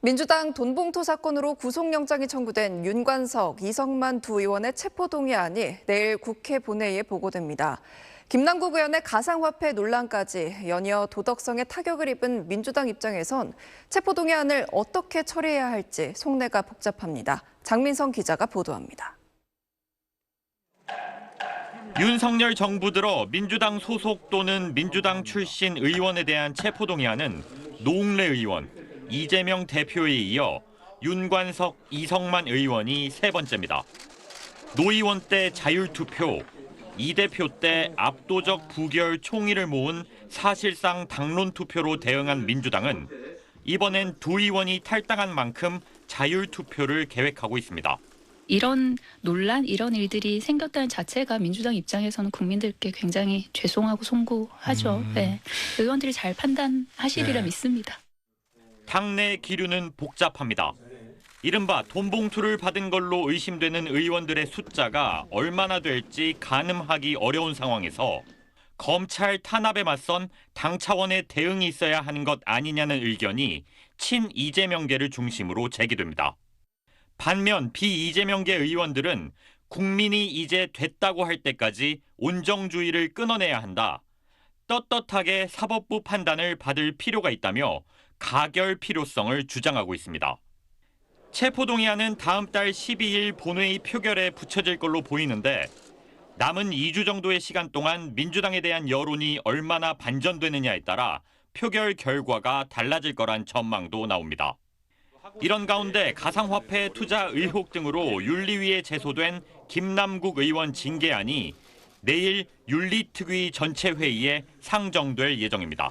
민주당 돈봉투 사건으로 구속영장이 청구된 윤관석, 이성만 두 의원의 체포동의안이 내일 국회 본회의에 보고됩니다. 김남국 의원의 가상화폐 논란까지 연이어 도덕성에 타격을 입은 민주당 입장에선 체포동의안을 어떻게 처리해야 할지 속내가 복잡합니다. 장민성 기자가 보도합니다. 윤석열 정부 들어 민주당 소속 또는 민주당 출신 의원에 대한 체포동의안은 노웅래 의원, 이재명 대표에 이어 윤관석, 이성만 의원이 세 번째입니다. 노 의원 때 자율투표, 이 대표 때 압도적 부결 총의를 모은 사실상 당론 투표로 대응한 민주당은 이번엔 두 의원이 탈당한 만큼 자율투표를 계획하고 있습니다. 이런 논란, 이런 일들이 생겼다는 자체가 민주당 입장에서는 국민들께 굉장히 죄송하고 송구하죠. 네. 의원들이 잘 판단하시리라 믿습니다. 당내 기류는 복잡합니다. 이른바 돈 봉투를 받은 걸로 의심되는 의원들의 숫자가 얼마나 될지 가늠하기 어려운 상황에서 검찰 탄압에 맞선 당 차원의 대응이 있어야 하는 것 아니냐는 의견이 친 이재명계를 중심으로 제기됩니다. 반면 비이재명계 의원들은 국민이 이제 됐다고 할 때까지 온정주의를 끊어내야 한다. 떳떳하게 사법부 판단을 받을 필요가 있다며 가결 필요성을 주장하고 있습니다. 체포동의안은 다음 달 12일 본회의 표결에 붙여질 걸로 보이는데 남은 2주 정도의 시간 동안 민주당에 대한 여론이 얼마나 반전되느냐에 따라 표결 결과가 달라질 거란 전망도 나옵니다. 이런 가운데 가상화폐 투자 의혹 등으로 윤리위에 제소된 김남국 의원 징계안이 내일 윤리특위 전체 회의에 상정될 예정입니다.